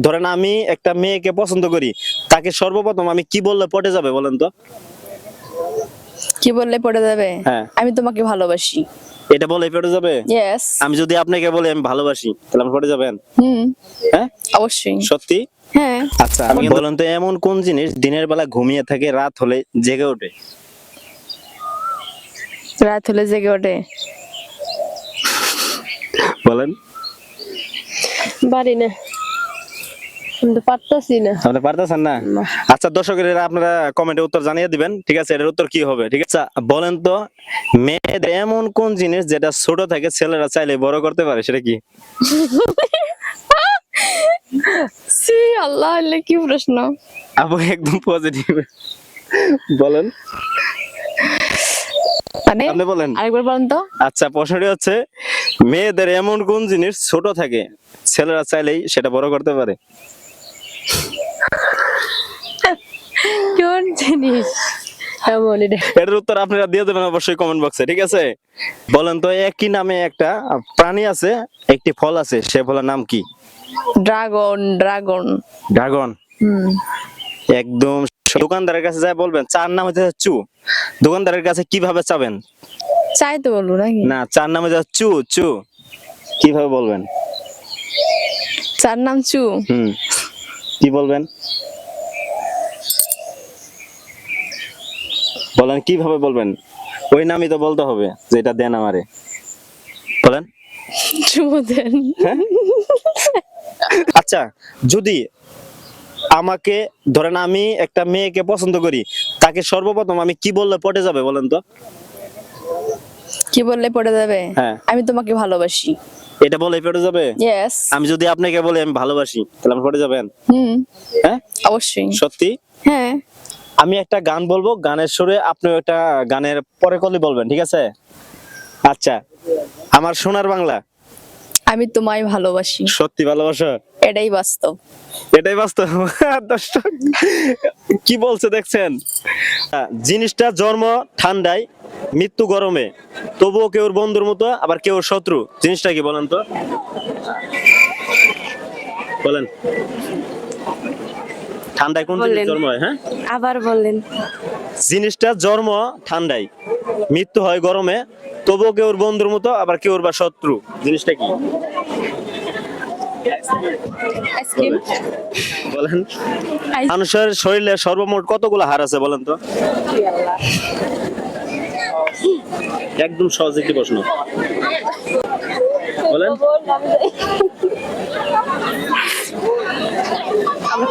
ধরেন আমি একটা মেয়েকে পছন্দ করি তাকে সর্বপ্রথম আমি কি বললে পটে যাবে বলেন তো? কি বললে পড়ে যাবে? হ্যাঁ। আমি তোমাকে ভালোবাসি। এটা বলে পটে যাবে? ইয়েস আমি যদি আপনাকে বলি আমি ভালোবাসি তাহলে আপনি পটে যাবেন? হুম। হ্যাঁ? অবশ্যই। সত্যি? হ্যাঁ। আচ্ছা আমি বলেন তো এমন কোন জিনিস দিনের বেলা ঘুমিয়ে থাকে রাত হলে জেগে ওঠে? রাত হলে জেগে ওঠে। বলেন। পারি না। আমি তো পারতাছি না। আপনি পারতেছেন না? আচ্ছা দর্শকের আপনারা কমেন্টে উত্তর জানিয়ে দিবেন ঠিক আছে? এটার উত্তর কি হবে ঠিক আছে? আচ্ছা, বলেন তো মেয়েদের এমন কোন জিনিস যেটা ছোট থাকে ছেলেরা চাইলে বড় করতে পারে সেটা কি? সি আল্লাহ আল্লাহ কি প্রশ্ন? আপু একদম পজিটিভ বলেন। মানে আপনি বলেন। আরেকবার বলেন তো। আচ্ছা প্রশ্নটি হচ্ছে মেয়েদের এমন কোন জিনিস ছোট থাকে ছেলেরা চাইলেই সেটা বড় করতে পারে? কোন জিনিস? এটার উত্তর আপনারা দিয়ে দেবেন অবশ্যই কমেন্ট বক্সে ঠিক আছে? বলেন তো একই নামে একটা প্রাণী আছে একটি ফল আছে সে ফলের নাম কি? Dragon dragon. ড্রাগন। হুম। একদম দোকানদারের কাছে যা বলবেন চার নাম হচ্ছে চু। দোকানদারের কাছে কীভাবে চাবেন? চাই তো বলব নাকি? না চার নাম হচ্ছে চু চু। কীভাবে বলবেন? চার নাম চু? হুম। কি বলবেন? বলেন কীভাবে বলবেন? ওই নামই তো বলতে হবে যেটা দেন আমারে। বলেন। চুমু দেন। আচ্ছা যদি আমাকে ধরেন আমি একটা মেয়েকে পছন্দ করি তাকে সর্বপ্রথম আমি কি বললে পটে যাবে বলেন তো? কি বললে পড়ে যাবে? হ্যাঁ। আমি তোমাকে ভালোবাসি। এটা বলে পড়ে যাবে? ইয়েস আমি যদি আপনাকে বলি আমি ভালোবাসি তাহলে আপনি পটে যাবেন? হুম। হ্যাঁ? অবশ্যই। সত্যি? হ্যাঁ। আমি একটা গান বলব গানের সুরে আপনি ওটা গানের পরে কলি বলবেন ঠিক আছে? আচ্ছা আমার সোনার বাংলা। আমি তোমায় ভালোবাসি। সত্যি ভালোবাসা? এটাই বাস্তব। এটাই বাস্তব? দর্শক কি বলছে দেখছেন? জিনিসটা জন্ম ঠান্ডায় মৃত্যু গরমে। তবুও কেউ বন্ধুর মতো আবার কেউ শত্রু। জিনিসটা কি বলেন তো? বলেন। ঠান্ডায় কোন জিনিস জন্ম হয় হ্যাঁ? আবার বললেন জিনিসটা জন্ম ঠান্ডায় মৃত্যু হয় গরমে তবুও কেউ বন্ধুর মতো আবার কেউ বা শত্রু। জিনিসটা কি? বলেন। মানুষের শরীরে সর্বমোট কতগুলো হার আছে বলেন তো? একদম সহজ একটি প্রশ্ন। বলেন।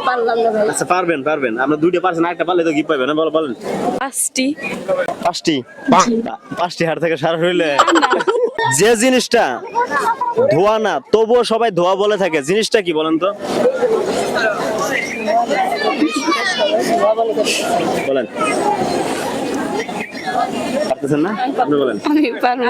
পারলাম না ভাই। আচ্ছা পারবেন পারবেন। আমরা দুইটা পারছেন একটা পারলে তো কি পাইবেন না বলো বলেন। পাঁচটি। পাঁচটি। পাঁচটি হাড় থেকে সারা হইলে যে জিনিসটা ধোয়া না তবুও সবাই ধোয়া বলে থাকে। জিনিসটা কি বলেন তো? বলেন। পারতেছেন না? আপনি বলেন। আমি পারব